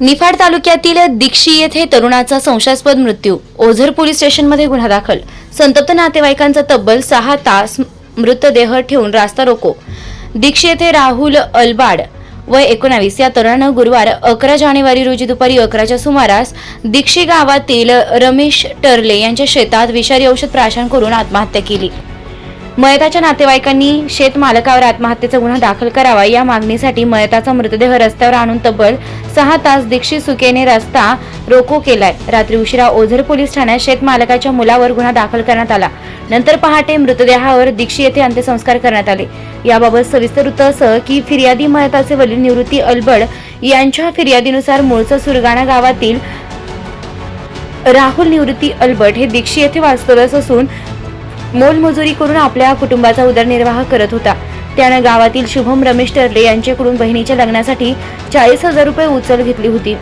निफाड तालुक्यातील दीक्षी येथे तरुणाचा संशयास्पद मृत्यू. ओझर पोलीस स्टेशनमध्ये गुन्हा दाखल. संतप्त नातेवाईकांचा तब्बल सहा तास मृतदेह ठेवून रास्ता रोको. दीक्षी येथे राहुल अलबाड वय एकोणावीस या तरुणानं गुरुवार अकरा जानेवारी रोजी दुपारी अकराच्या सुमारास दीक्षी गावातील रमेश टर्ले यांच्या शेतात विषारी औषध प्राशन करून आत्महत्या केली. मयताच्या नातेवाईकांनी शेतमालकावर आत्महत्येचा गुन्हा दाखल करावा या मागणीसाठी मयताचा मृतदेह रस्त्यावर आणून तब्बल सहा तास दीक्षित सुकेने रस्ता रोको केलाय. रात्री उशिरा ओझर पोलीस ठाण्यात शेतमालकाच्या मुलावर गुन्हा दाखल करण्यात आला. नंतर पहाटे मृतदेहावर दीक्षित येथे अंत्यसंस्कार करण्यात आले. याबाबत सविस्तर वृत्त असं की फिर्यादी मयताचे वडील निवृत्ती अलबड यांच्या फिर्यादीनुसार मूळचं सुरगाणा गावातील राहुल निवृत्ती अल्बर्ट हे दीक्षित येथे वास्तव्यास असून मोलमजुरी करून आपल्या कुटुंबाचा उदरनिर्वाह करत होता. त्यानं गावातील शुभम रमेश टर्ले यांच्याकडून बहिणीच्या लग्नासाठी चाळीस हजार रुपये उचल घेतली होती.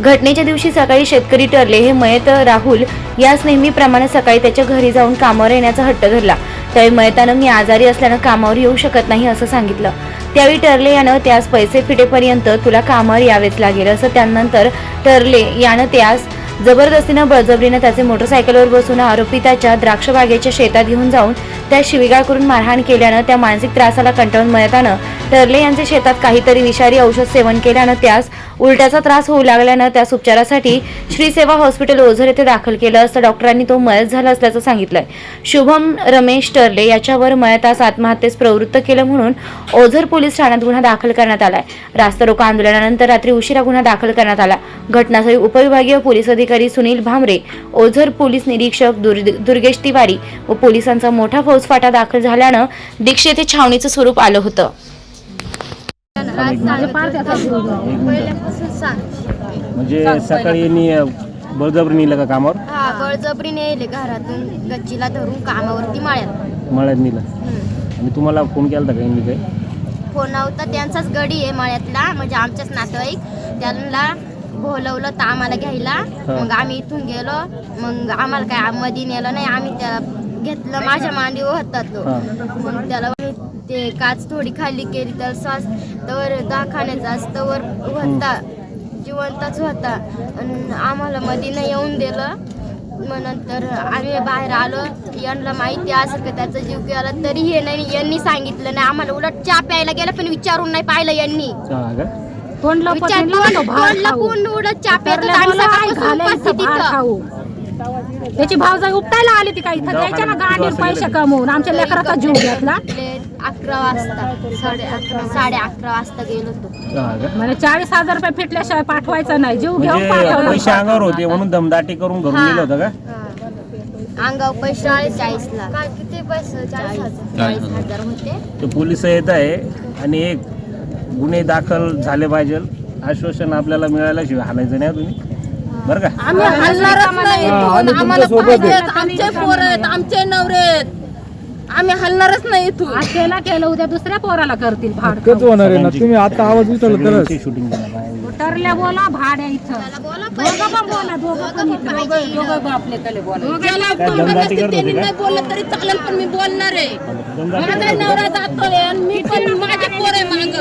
घटनेच्या दिवशी सकाळी शेतकरी टर्ले हे मयत राहुल याच नेहमीप्रमाणे सकाळी त्याच्या घरी जाऊन कामावर येण्याचा हट्ट धरला. त्यावेळी मयतानं मी आजारी असल्यानं कामावर येऊ शकत नाही असं सांगितलं. त्यावेळी टर्ले यानं त्यास पैसे फिटेपर्यंत तुला कामावर यावेच लागेल असं त्यानंतर टर्ले यानं त्यास जबरदस्तीनं बळजबरीनं त्याचे मोटरसायकलवर बसून आरोपी त्याच्या द्राक्षबागेच्या शेतात घेऊन जाऊन त्या शिविगाळ करून मारहाण केल्यानं त्या मानसिक त्रासाला कंटाळून मयतानं टर्ले यांचे शेतात काहीतरी विषारी औषध सेवन केल्यानं त्यास उलट्याचा त्रास होऊ लागल्यानं त्यास उपचारासाठी श्री सेवा हॉस्पिटल ओझर येथे दाखल केलं असता डॉक्टरांनी तो मयत झाला असल्याचं सांगितलंय. शुभम रमेश टर्ले याच्यावर मयतास आत्महत्येस प्रवृत्त केलं म्हणून ओझर पोलीस ठाण्यात गुन्हा दाखल करण्यात आलाय. रास्ता रोको आंदोलनानंतर रात्री उशिरा गुन्हा दाखल करण्यात आला. घटनास्थळी उपविभागीय पोलीस अधिकारी सुनील भामरे ओझर पोलीस निरीक्षक दुर्- दुर्गेश तिवारी व पोलिसांचा मोठा फौजफाटा दाखल झाल्यानं दीक्षित येथे छावणीचं स्वरूप आलं होतं. म्हणजे सकाळी यांनी अ, बळजबरी नेलं का कामावर? हा बळजबरीने येले घरातून गच्चीला धरून कामावरती माळ्यात. मळ्यात नेलं. आणि तुम्हाला फोन केला का यांनी काय फोन होता त्यांचाच गडी आहे माळ्यातला म्हणजे आमच्याच नातेवाईक. त्यांना बोलवलं तर आम्हाला घ्यायला. मग आम्ही इथून गेलो. मग आम्हाला काय मध्ये नेलं नाही. आम्ही त्याला घेतलं. माझ्या मांडीवर होता तो. मग त्याला ते काच थोडी खाली केली. तर श्वास तवर दवाखान्याचा तवर होता. जिवंतच होता. आणि आम्हाला मधीनं येऊन दिलं. मग नंतर आम्ही बाहेर आलो. यांना माहिती असं की त्याचा जीव गेला तरी हे नाही. यांनी सांगितलं नाही. आम्हाला उलट चहा प्यायला गेलं पण विचारून नाही पाहिलं यांनी. विचार तोंडला कोण. खाऊ. त्याची उपटायला आली ती काही. द्यायच्या ना गाडीवर पैसे कमवून आमच्या लेकराचा जीव घेतला. अकरा वाजता. साडे अकरा साडे अकरा वाजता गेलो तो हा का? म्हणजे चाळीस हजार रुपये फिटल्याशिवाय पाठवायचं नाही. जीव घेऊन म्हणजे पैसे पाठवलं अंगावर होते म्हणून दमदाटी करून घरून. नेलं होतं का. अंगावर पैसे चाळीस ला काय किती पैसे? चाळीस हजार. चाळीस हजार होते. ते पोलीस येत आहे आणि एक गुन्हे दाखल झाले पाहिजे. आश्वासन आपल्याला मिळाल्याशिवाय हालायचं नाही हा तुम्ही. बरं का? आम्ही हलणारच नाही. इथून. आम्हाला आमचे पोर आहेत आमचे नवरे आहेत. आम्ही हलणारच नाही आज केला केलं उद्या दुसऱ्या पोराला करतील भाड तेच होणार आहे ना. तुम्ही आता आवाज उचलला तरच. शूटिंग बोला इथं. दोघं पण बोला दोघं पण इथं. त्यांनी का? नाही बोललं तरी चालेल पण मी बोलणार आहे. माझा नवरा जातोय आणि मी पण माझे पोर आहे माग.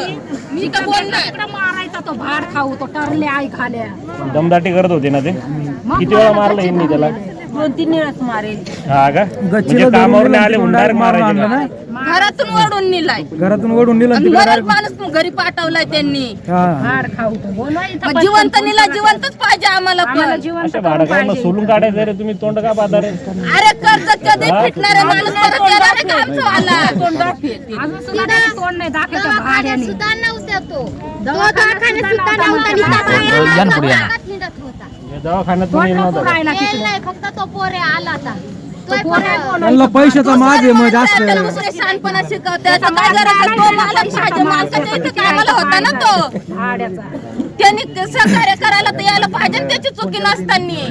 मी. का बोलणार? इकडं मारायचा तो भाड खाऊ तो टरल्या आई खाल्या. दमदाटी करत होते ना ते. किती वेळा मारलं यांनी त्याला? दोन तीन वेळाच मारेल. हा का? म्हणजे मारायचे का? घरातून ओढून नेलाय घरातून ओढून दिलं आणि तिकडे मरण माणूस घरी पाठवलाय त्यांनी. हा. भाड खाऊ तो बोलवा इथं मग जिवंत नेला जिवंतच पाहिजे आम्हाला आम्हाला पण. जिवंत अशा भाडकांना सोलून काढायचं रे तुम्ही तोंड का पाहता रे अरे कर्ज कधी फिटणार माणूस परत येणार आहे का आमचं वाला अजून सुद्धा त्याचं तोंड नाही दाखवतं भाड्याने. सुद्धा नव्हत्या तो. दवाखान्यात सुद्धा नव्हता. निघत दवाखान्यात येईल येईल तिकडे नाही फक्त तो पोरे आला आता तो पोरं बोलायचं. त्यांना पैशाचा माग आहे मग जास्त त्याला दुसरे शहाणपणा शिकवते काय गरज तो मालक पाहिजे मालकाच्या इथे कामाला होता ना तो भाड्याचा त्यांनी ते सहकार्य करायला तर यायला पाहिजे ना त्याची चुकी नसताना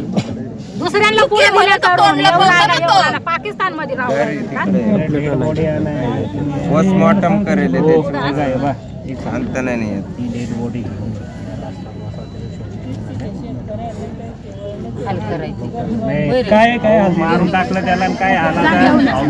दुसऱ्यांना पुढे चुकी दिलं तर तोंडला बोलतो ना तो. पाकिस्तानमध्ये पोस्टमॉर्टम करेल त्याची. सांगता नाही येत ती डेड बॉडी नाही. काय काय मारून टाकलं त्याला आणि काय आला